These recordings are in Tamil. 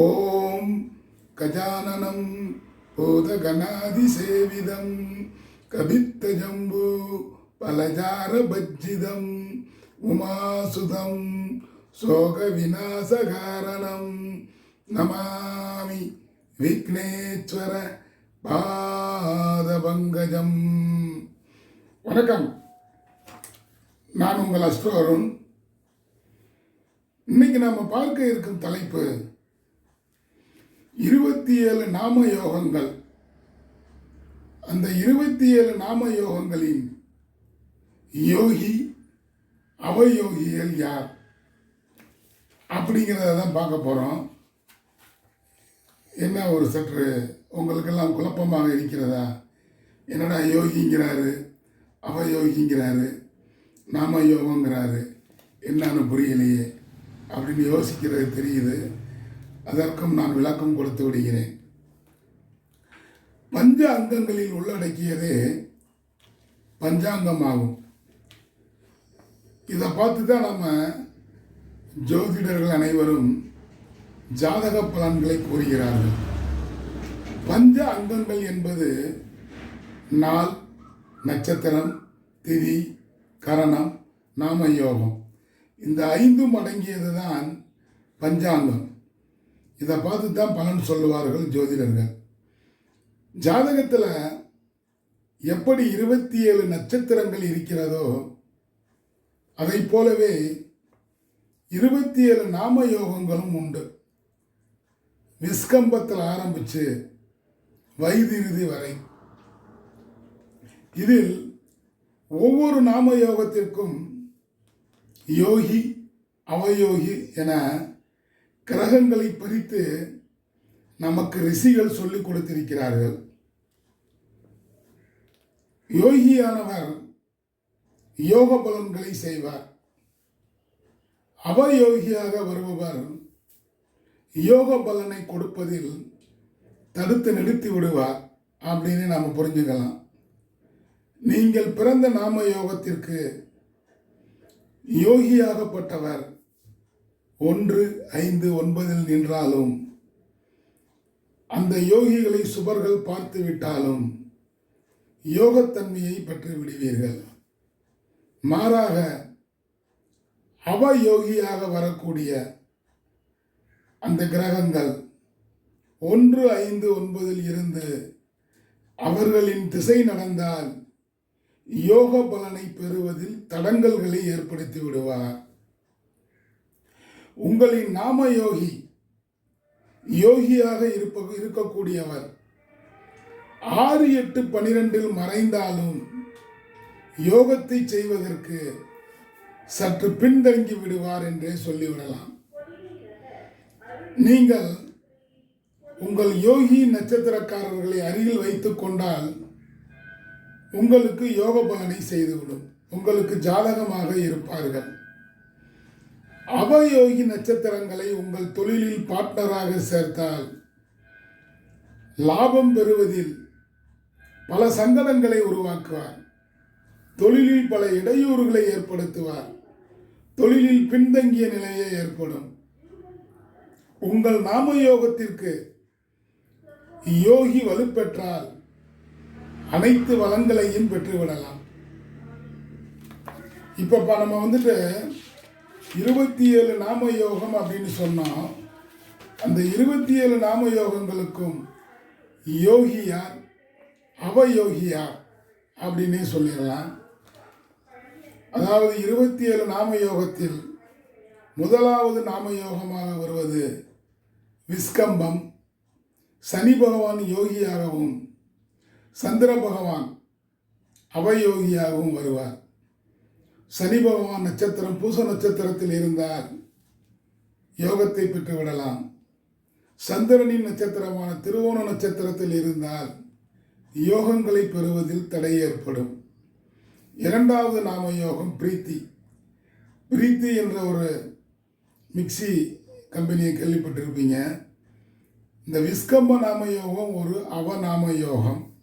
ஓம் கஜானனம் பூதகணாதிசேவிதம் கபித்தஜம்பு பலஜாரபஜ்ஜிதம் உமாசுதம் சோக விநாசகாரணம் நமாமி விக்னேஸ்வர பாதபங்கஜம். வணக்கம். நான் உங்கள் அஸ்ட்ரோ அருண். இன்னைக்கு நம்ம பார்க்க இருக்கும் தலைப்பு இருபத்தி ஏழு நாம யோகங்கள் அந்த இருபத்தி ஏழு நாம யோகங்களின் யோகி அவயோகிகள் யார்? அப்படிங்கிறத தான் பார்க்க போகிறோம் என்ன ஒரு சற்று உங்களுக்கெல்லாம் குழப்பமாக இருக்கிறதா? என்னடா யோகிங்கிறாரு அவயோகிங்கிறாரு நாம யோகங்கிறாரு என்னன்னு புரியலையே அப்படின்னு யோசிக்கிறது தெரியுது. அதற்கும் நான் விளக்கம் கொடுத்து விடுகிறேன். பஞ்ச அங்கங்களில் உள்ளடக்கியதே பஞ்சாங்கமாகும். இதை பார்த்து தான் நம்ம ஜோதிடர்கள் அனைவரும் ஜாதக பலன்களை கூறுகிறார்கள். பஞ்ச அங்கங்கள் என்பது நாள் நட்சத்திரம் திதி கரணம் நாம யோகம். இந்த ஐந்தும் அடங்கியது தான் பஞ்சாங்கம். இதை பார்த்து தான் பலன் சொல்லுவார்கள் ஜோதிடர்கள். ஜாதகத்தில் எப்படி இருபத்தி ஏழு நட்சத்திரங்கள் இருக்கிறதோ அதை போலவே இருபத்தி ஏழு நாம யோகங்களும் உண்டு. விஸ்கம்பத்தில் ஆரம்பித்து வைதிருதி வரை. இதில் ஒவ்வொரு நாம யோகத்திற்கும் யோகி அவயோகி என கிரகங்களை பிரித்து நமக்கு ரிஷிகள் சொல்லிக் கொடுத்திருக்கிறார்கள். யோகியானவர் யோக பலன்களை செய்வார். அவயோகியாக வருபவர் யோக பலனை கொடுப்பதில் தடுத்து நிறுத்தி விடுவார் அப்படின்னு நாம் புரிஞ்சுக்கலாம். நீங்கள் பிறந்த நாம யோகத்திற்கு யோகியாகப்பட்டவர் ஒன்று ஐந்து ஒன்பதில் நின்றாலும் அந்த யோகிகளை சுபர்கள் பார்த்து விட்டாலும் யோகத்தன்மையை பெற்று விடுவீர்கள் மாறாக அவயோகியாக வரக்கூடிய அந்த கிரகங்கள் ஒன்று ஐந்து ஒன்பதில் இருந்து அவர்களின் திசை நடந்தால் யோக பலனை பெறுவதில் தடங்கல்களை ஏற்படுத்தி விடுவார். உங்களின் நாம யோகி யோகியாக இருப்ப இருக்கக்கூடியவர். ஆறு எட்டு பனிரெண்டில் மறைந்தாலும் யோகத்தை செய்வதற்கு சற்று பின்தங்கி விடுவார் என்றே சொல்லிவிடலாம். நீங்கள் உங்கள் யோகி நட்சத்திரக்காரர்களை அருகில் வைத்து கொண்டால் உங்களுக்கு யோக பலனை செய்துவிடும். உங்களுக்கு ஜாதகமாக இருப்பார்கள். அவயோகி நட்சத்திரங்களை உங்கள் தொழிலில் பார்ட்னராக சேர்த்தால் லாபம் பெறுவதில் பல சங்கடங்களை உருவாக்குவார். தொழிலில் பல இடையூறுகளை ஏற்படுத்துவார். தொழிலில் பின்தங்கிய நிலையே ஏற்படும். உங்கள் நாம யோகத்திற்கு யோகி வலுப்பெற்றால் அனைத்து வளங்களையும் பெற்றுவிடலாம். இப்போ நம்ம வந்துட்டு இருபத்தி ஏழு நாம யோகம் அப்படின்னு சொன்னால் அந்த இருபத்தி ஏழு நாம யோகங்களுக்கும் யோகியார் அவயோகியார் அப்படின்னே சொல்லிடலாம். அதாவது இருபத்தி ஏழு நாம யோகத்தில் முதலாவது நாம யோகமாக வருவது விஸ்கம்பம் சனி பகவான் யோகியாகவும் சந்திர பகவான் அவயோகியாகவும் வருவார். சனி பகவான் நட்சத்திரம் பூச நட்சத்திரத்தில் இருந்தால் யோகத்தை பெற்றுவிடலாம். சந்திரனின் நட்சத்திரமான திருவோண நட்சத்திரத்தில் இருந்தால் யோகங்களை பெறுவதில் தடை ஏற்படும். இரண்டாவது நாம யோகம் பிரீத்தி. பிரீத்தி என்ற ஒரு மிக்சி கம்பெனியை கேள்விப்பட்டிருப்பீங்க. இந்த விஸ்கம்ப நாம யோகம் ஒரு அவநாம யோகம்.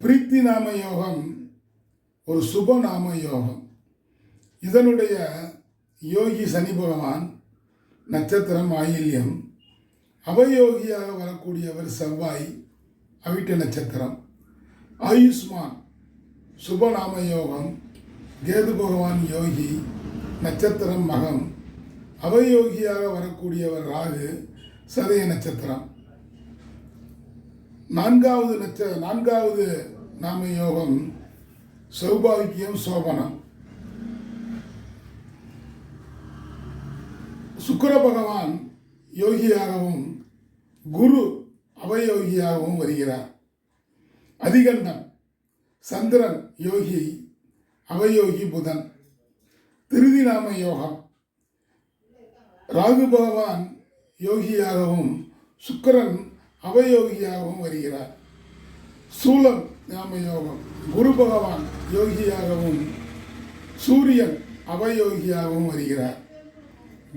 பிரீத்தி நாம யோகம் ஒரு சுப நாம யோகம் இதனுடைய யோகி சனி பகவான் நட்சத்திரம் ஆயில்யம் அவயோகியாக வரக்கூடியவர் செவ்வாய் அவிட்ட நட்சத்திரம் ஆயுஷ்மான் சுபநாம யோகம் கேது பகவான் யோகி நட்சத்திரம் மகம் அவயோகியாக வரக்கூடியவர் ராகு சதய நட்சத்திரம். நான்காவது நட்ச நான்காவது நாம யோகம் சௌபாகியம் சோபனம். சுக்கர பகவான் யோகியாகவும் குரு அவயோகியாகவும் வருகிறார். அதிகண்டம் சந்திரன் யோகி அவயோகி புதன். திருதிநாம யோகம். ராகு பகவான் யோகியாகவும் சுக்கரன் அவயோகியாகவும் வருகிறார். சூலம் நாம யோகம். குரு பகவான் யோகியாகவும் சூரியன் அவயோகியாகவும் வருகிறார்.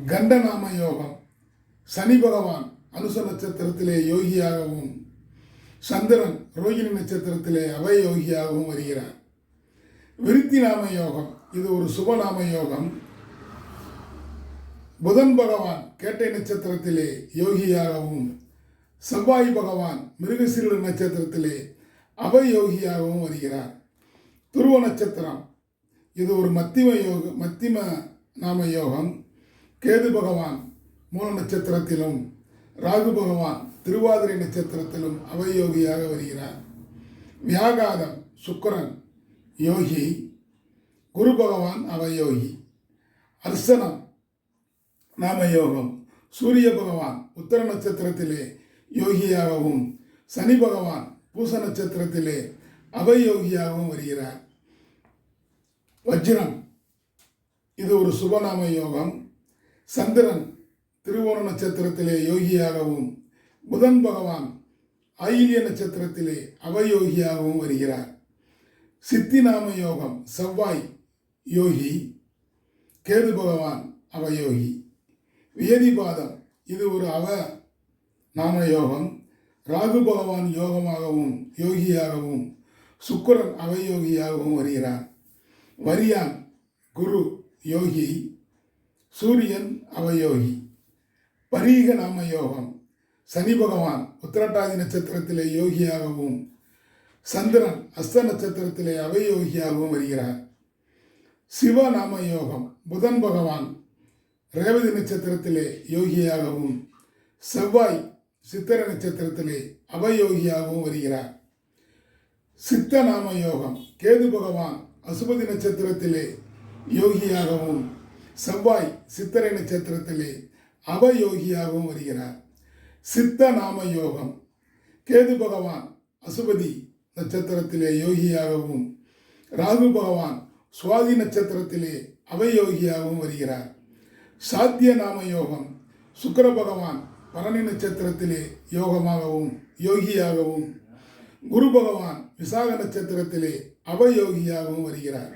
கண்டநாம யோகம். சனி பகவான் அனுச நட்சத்திரத்திலே யோகியாகவும் சந்திரன் ரோகிணி நட்சத்திரத்திலே அவயோகியாகவும் வருகிறார். விருத்தி நாம யோகம். இது ஒரு சுபநாம யோகம். புதன் பகவான் கேட்டை நட்சத்திரத்திலே யோகியாகவும் செவ்வாய் பகவான் மிருகசீல நட்சத்திரத்திலே அவயோகியாகவும் வருகிறார். துருவ நட்சத்திரம். இது ஒரு மத்திம யோக மத்திம நாம யோகம். கேது பகவான் மூல நட்சத்திரத்திலும் ராகு பகவான் திருவாதிரை நட்சத்திரத்திலும் அவயோகியாக வருகிறார். வியாகாதம் சுக்கரன் யோகி. குரு பகவான் அவயோகி. அர்சனம் நாம யோகம். சூரிய பகவான் உத்தர நட்சத்திரத்திலே யோகியாகவும் சனி பகவான் பூச நட்சத்திரத்திலே அவயோகியாகவும் வருகிறார். வஜ்ரம். இது ஒரு சுபநாம யோகம். சந்திரன் திருவோண நட்சத்திரத்திலே யோகியாகவும் புதன் பகவான் ஆயில்ய நட்சத்திரத்திலே அவயோகியாகவும் வருகிறார். சித்தி நாம யோகம் செவ்வாய் யோகி கேது பகவான் அவயோகி. வியதிபாதம் இது ஒரு அவ நாம யோகம். ராகு பகவான் யோகமாகவும் யோகியாகவும் சுக்கரன் அவயோகியாகவும் வருகிறார் வரியான் குரு யோகி சூரியன் அவயோகி பரீக நாம யோகம். சனி பகவான் உத்திரட்டாதி நட்சத்திரத்திலே யோகியாகவும் சந்திரன் அஸ்த நட்சத்திரத்திலே அவயோகியாகவும் வருகிறார். சிவ நாம யோகம். புதன் பகவான் ரேவதி நட்சத்திரத்திலே யோகியாகவும் செவ்வாய் சித்திர நட்சத்திரத்திலே அவயோகியாகவும் வருகிறார். சித்த நாம யோகம் கேது பகவான் அசுபதி நட்சத்திரத்திலே யோகியாகவும் செவ்வாய் சித்திரை நட்சத்திரத்திலே அவயோகியாகவும் வருகிறார். சித்த நாம யோகம் கேது பகவான் அசுபதி நட்சத்திரத்திலே யோகியாகவும் ராகு பகவான் சுவாதி நட்சத்திரத்திலே அவயோகியாகவும் வருகிறார். சாத்திய நாம யோகம் சுக்கர பகவான் பரணி நட்சத்திரத்திலே யோகமாகவும் யோகியாகவும் குரு பகவான் விசாக நட்சத்திரத்திலே அவயோகியாகவும் வருகிறார்.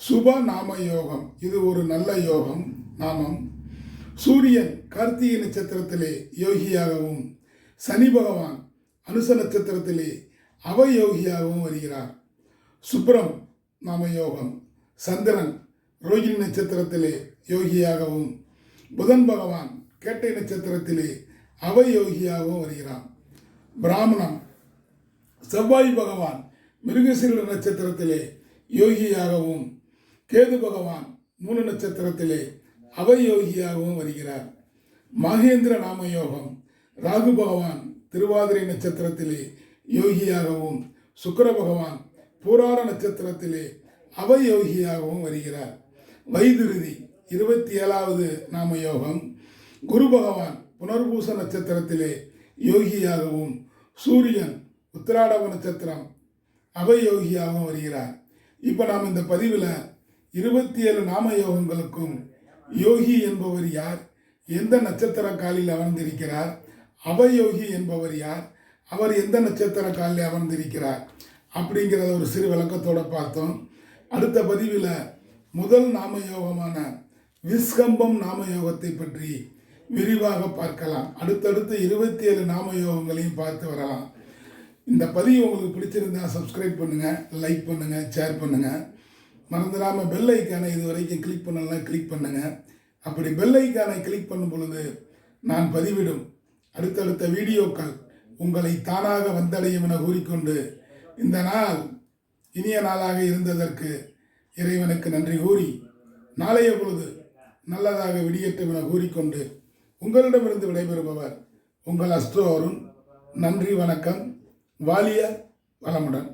சுப நாம யோகம் இது ஒரு நல்ல யோகம் நாமம். சூரியன் கார்த்திகை நட்சத்திரத்திலே யோகியாகவும் சனி பகவான் அனுச நட்சத்திரத்திலே அவயோகியாகவும் வருகிறார். சுப்ரம் நாம யோகம் சந்திரன் ரோகிணி நட்சத்திரத்திலே யோகியாகவும் புதன் பகவான் கேட்டை நட்சத்திரத்திலே அவயோகியாகவும் வருகிறான். பிராமணம் செவ்வாய் பகவான் மிருகசீல நட்சத்திரத்திலே யோகியாகவும் கேது பகவான் மூல நட்சத்திரத்திலே அவயோகியாகவும் வருகிறார். மகேந்திர நாம யோகம் ராகு பகவான் திருவாதிரை நட்சத்திரத்திலே யோகியாகவும் சுக்கர பகவான் பூராட நட்சத்திரத்திலே அவயோகியாகவும் வருகிறார். வைதுருதி இருபத்தி ஏழாவது நாம யோகம் குரு பகவான் புனர்பூச நட்சத்திரத்திலே யோகியாகவும் சூரியன் உத்திராடவ நட்சத்திரம் அபயோகியாகவும் வருகிறார். இப்போ நாம் இந்த பதிவில் இருபத்தி ஏழு நாம யோகங்களுக்கும் யோகி என்பவர் யார்? எந்த நட்சத்திர காலில் அமர்ந்திருக்கிறார்? அவயோகி என்பவர் யார்? அவர் எந்த நட்சத்திர காலில் அமர்ந்திருக்கிறார்? அப்படிங்கிறத ஒரு சிறு விளக்கத்தோடு பார்த்தோம். அடுத்த பதிவில் முதல் நாமயோகமான விஸ்கம்பம் நாம யோகத்தை பற்றி விரிவாக பார்க்கலாம். அடுத்தடுத்து இருபத்தி ஏழு நாம யோகங்களையும் பார்த்து வரலாம். இந்த பதிவு உங்களுக்கு பிடிச்சிருந்தா சப்ஸ்கிரைப் பண்ணுங்கள் லைக் பண்ணுங்கள் ஷேர் பண்ணுங்கள் மறந்துடாமல் பெல் ஐக்கானை இது வரைக்கும் கிளிக் பண்ணலாம் கிளிக் பண்ணுங்கள் அப்படி பெல் ஐக்கானை கிளிக் பண்ணும் பொழுது நான் பதிவிடும். அடுத்தடுத்த வீடியோக்கள் உங்களை தானாக வந்தடையும் என கூறிக்கொண்டு இந்த நாள் இனிய நாளாக இருந்ததற்கு இறைவனுக்கு நன்றி கூறி நாளைய பொழுது நல்லதாக விடியட்டும் என கூறிக்கொண்டு உங்களிடமிருந்து விடைபெறுபவர் உங்கள் அஸ்ட்ரோ அருண். நன்றி வணக்கம். வாலிய வளமுடன்.